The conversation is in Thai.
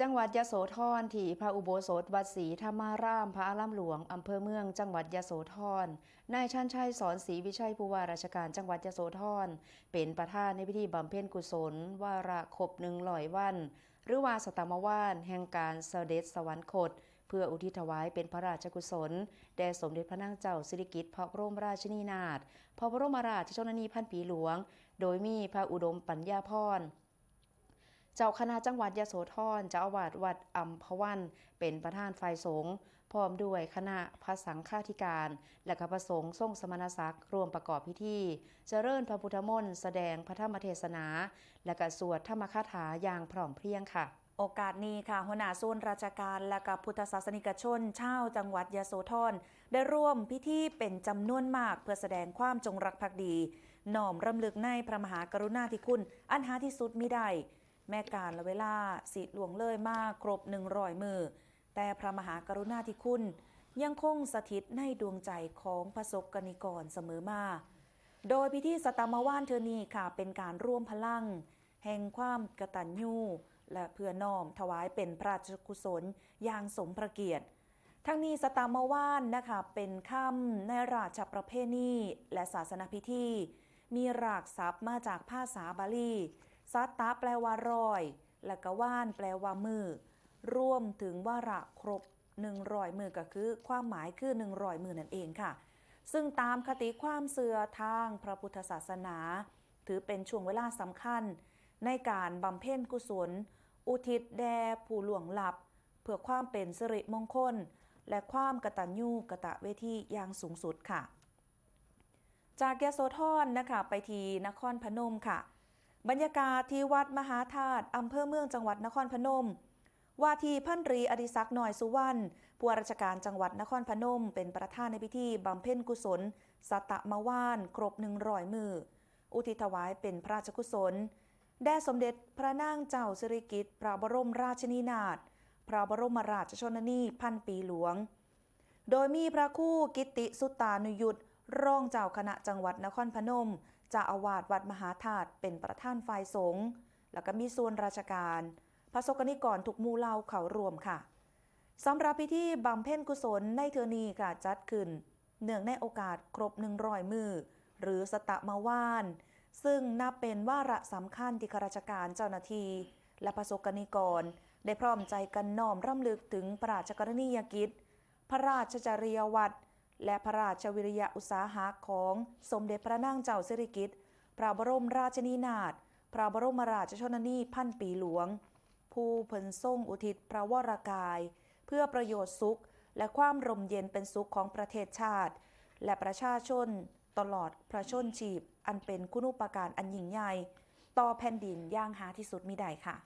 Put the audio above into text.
จังหวัดยะโสธรที่พระอุโบสถวัดศรีธรรมาราม พระอารามหลวง อำเภอเมือง จังหวัดยะโสธร นายชันชัยสอนศรีวิชัยผู้ว่าราชการจังหวัดยะโสธร เป็นประธานในพิธีบำเพ็ญกุศล วาระครบหนึ่งร้อยวัน หรือว่าสตมวานแห่งการเสด็จสวรรคต เพื่ออุทิศถวายเป็นพระราชกุศล แด่สมเด็จพระนางเจ้าสิริกิติ์พระบรมราชินีนาถ พระบรมราชชนนีพันปีหลวง โดยมีพระอุดมปัญญาพร เจ้าคณะจังหวัดยโสธรเจ้าอาวาสวัดอัมพวัน เป็นประธานฝ่ายสงฆ์พร้อมด้วยคณะพระสังฆาธิการ และก็พระสงฆ์ทรงสมณศักดิ์รวมประกอบพิธี เจริญพระพุทธมนต์แสดงพระธรรมเทศนา และก็สวดธรรมคาถาอย่างพร้อมเพรียงค่ะ โอกาสนี้ค่ะหัวหน้าส่วนราชการและกับพุทธศาสนิกชนชาวจังหวัดยโสธรได้ร่วมพิธีเป็นจำนวนมากเพื่อแสดงความจงรักภักดีหน่อมรำลึกในพระมหากรุณาธิคุณ อันหาที่สุดมิได้ แม่การละเวลาสิหลวงเลยมากครบหนึ่งร้อยมือ แต่พระมหากรุณาธิคุณยังคงสถิตในดวงใจของพระสบกนิกรเสมอมา โดยพิธีสตามว่านเทอนีค่ะเป็นการร่วมพลัง แห่งความกตัญญูและเพื่อน้อมถวายเป็นพระราชกุศลอย่างสมพระเกียรติ ทั้งนี้สตามว่านนะคะเป็นคำในราชประเพณีและศาสนพิธี มีรากศัพท์มาจากภาษาบาลี สัตตะแปลว่ารอย และก็ว่านแปลว่ามือ รวมถึงว่าระครบหนึ่งรอยมือก็คือ ความหมายคือหนึ่งรอยมือนั่นเองค่ะ ซึ่งตามคติความเสื่อทางพระพุทธศาสนา ถือเป็นช่วงเวลาสำคัญ ในการบำเพ็ญกุศล อุทิศแด่ผู้หลวงหลับ เพื่อความเป็นสิริมงคล และความกตัญญูกะตะเวทีอย่างสูงสุดค่ะ จากยโสธรนะคะไปทีนครพนมค่ะ บรรยากาศที่วัดมหาธาตุอำเภอเมืองจังหวัดนครพนม ว่าทีพันรีอดิศักดิ์หน่อยสุวรรณผู้ว่าราชการจังหวัดนครพนม เป็นประธานในพิธีบำเพ็ญกุศล สัตตมว่าน ครบหนึ่งร้อยมือ อุทิศถวายเป็นพระราชกุศล แด่สมเด็จพระนางเจ้าสิริกิติ์พระบรมราชินีนาถพระบรมราชชนนีพันปีหลวง โดยมีพระคู่กิติสุตตานุยุทธ รองเจ้าคณะจังหวัดนครพนมเจ้าอาวาสวัดมหาธาตุเป็นประธานฝ่ายสงฆ์แล้วก็มีส่วนราชการ พระสกนิกรทุกมู่เล่าเขารวมค่ะสำหรับพิธีบำเพ็ญกุศลในเทอนีค่ะจัดขึ้น เนื่องในโอกาสครบหนึ่งร้อยมือ หรือสตะมาวาน ซึ่งนับเป็นวาระสำคัญที่ข้าราชการเจ้าหน้าที่และพระสกนิกร ได้พร้อมใจกันน้อมรำลึกถึงพระราชกรณียกิจ พระราชจริยวัตร และพระราชวิริยะอุตสาหะของสมเด็จพระนางเจ้าสิริกิติ์พระบรมราชินีนาถพระบรมราชชนนีพันปีหลวง ผู้เพิ่นทรงอุทิศพระวรากาย เพื่อประโยชน์สุขและความร่มเย็นเป็นสุขของประเทศชาติ และประชาชนตลอดพระชนชีพ อันเป็นคุณูปการอันยิ่งใหญ่ ต่อแผ่นดินย่างหาที่สุดมิได้ค่ะ